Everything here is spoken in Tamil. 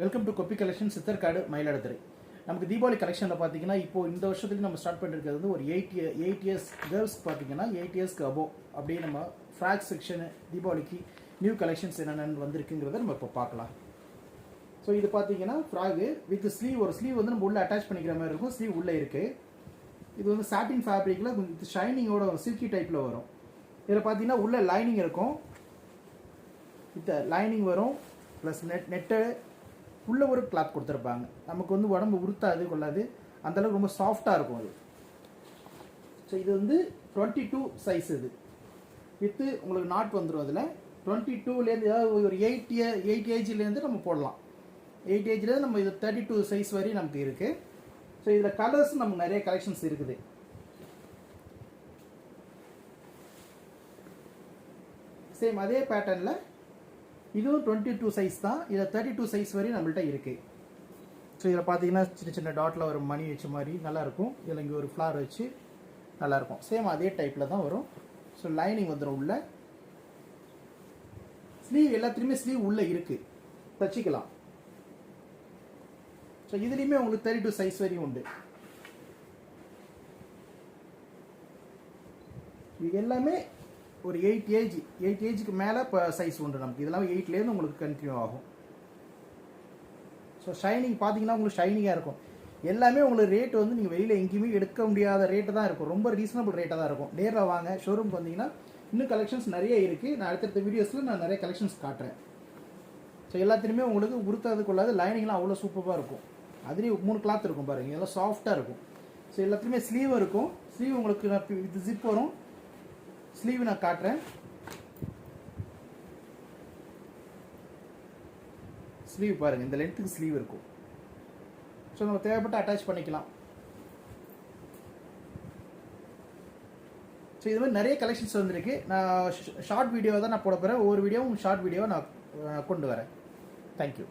Welcome to Koppi collection Chittarkadu Mayiladuthurai நமக்கு தீபாவளி கலெக்ஷனில் பார்த்தீங்கன்னா இப்போ இந்த வருஷத்துக்கு நம்ம ஸ்டார்ட் பண்ணிருக்கிறது வந்து ஒரு eight year eight years girls பார்த்தீங்கன்னா எயிட் இயர்ஸ்க்கு அபோ அப்படியே நம்ம ஃப்ராக் செக்ஷனு தீபாவளிக்கு நியூ கலெக்ஷன்ஸ் என்னென்னு வந்திருக்குங்கிறத நம்ம இப்போ பார்க்கலாம். ஸோ இது பார்த்தீங்கன்னா ஃப்ராகு வித் ஸ்லீவ் ஒரு ஸ்லீவ் வந்து நம்ம உள்ளே அட்டாச் பண்ணிக்கிற மாதிரி இருக்கும். ஸ்லீவ் உள்ளே இருக்குது இது வந்து சாட்டின் ஃபேப்ரிக்கில் கொஞ்சம் ஷைனிங்கோட ஒரு சில்கி டைப்பில் வரும். இதில் பார்த்தீங்கன்னா உள்ளே லைனிங் இருக்கும். வித் லைனிங் வரும். ப்ளஸ் நெட் நெட்டு உள்ளே ஒரு கிளாத் கொடுத்துருப்பாங்க. நமக்கு வந்து உடம்பு உறுத்தாது கொள்ளாது. அந்தளவுக்கு ரொம்ப சாஃப்டாக இருக்கும் அது. ஸோ இது வந்து டுவெண்ட்டி டூ சைஸ் இது. வித்து உங்களுக்கு நாட் வந்துடும் அதில். டுவெண்ட்டி டூலேருந்து ஏதாவது ஒரு எயிட் இயர் எயிட் ஏஜ்லேருந்து நம்ம போடலாம். எயிட் ஏஜ்லேருந்து நம்ம இது தேர்ட்டி டூ சைஸ் வரையும் நமக்கு இருக்குது ஸோ இதில் கலர்ஸ் நமக்கு நிறைய கலெக்ஷன்ஸ் இருக்குது. சேம் அதே பேட்டர்னில் இதுவும் டுவெண்ட்டி டூ சைஸ் தான். இதில் தேர்ட்டி டூ சைஸ் வரையும் நம்மள்ட்ட இருக்குது ஸோ இதில் பார்த்தீங்கன்னா சின்ன சின்ன டாட்டில் ஒரு மணி வச்ச மாதிரி நல்லாயிருக்கும் இதில் இங்கே ஒரு ஃப்ளார் வச்சு நல்லாயிருக்கும் சேம் அதே டைப்பில் தான் வரும். ஸோ லைனிங் வந்துடும் உள்ள. ஸ்லீவ் எல்லாத்துலேயுமே ஸ்லீவ் உள்ளே இருக்குது தச்சுக்கலாம். ஸோ இதுலேயுமே உங்களுக்கு தேர்ட்டி டூ சைஸ் வரையும் உண்டு. இது எல்லாமே ஒரு எயிட் ஏஜ் எயிட் ஏஜுக்கு மேலே இப்போ சைஸ் உண்டு நமக்கு. இதெல்லாம் எயிட்லேருந்து உங்களுக்கு கண்டினியூ ஆகும். ஸோ ஷைனிங் பார்த்தீங்கன்னா உங்களுக்கு ஷைனிங்காக இருக்கும். எல்லாமே உங்களுக்கு ரேட் வந்து நீங்கள் வெளியில் எங்கேயுமே எடுக்க முடியாத ரேட்டு தான் இருக்கும். ரொம்ப ரீசனபிள் ரேட்டாக தான் இருக்கும். நேரில் வாங்க ஷோரூம்க்கு வந்தீங்கன்னா இன்னும் கலெக்ஷன்ஸ் நிறைய இருக்குது நான் அடுத்தடுத்த வீடியோஸில் நான் நிறைய கலெக்ஷன்ஸ் காட்டுறேன். ஸோ எல்லாத்துலேயுமே உங்களுக்கு உருத்தாது கொள்ளாது லைனிங்லாம் அவ்வளோ சூப்பராக இருக்கும். அதுலேயும் மூணு கிளாத் இருக்கும் பாருங்கள் எல்லாம் சாஃப்டாக இருக்கும். ஸோ எல்லாத்துலேயுமே ஸ்லீவ் இருக்கும். ஸ்லீவ் உங்களுக்கு இது ஜிப் வரும். ஸ்லீவ் நான் காட்டுறேன். ஸ்லீவ் பாருங்கள் இந்த லென்த்துக்கு ஸ்லீவ் இருக்கும். ஸோ நம்ம தேவைப்பட்ட அட்டாச் பண்ணிக்கலாம். ஸோ இது மாதிரி நிறைய கலெக்ஷன்ஸ் வந்திருக்கு. நான் ஷார்ட் வீடியோ தான் நான் போட போகிறேன் ஒவ்வொரு வீடியோவும் ஷார்ட் வீடியோவை நான் கொண்டு வரேன். தேங்க்யூ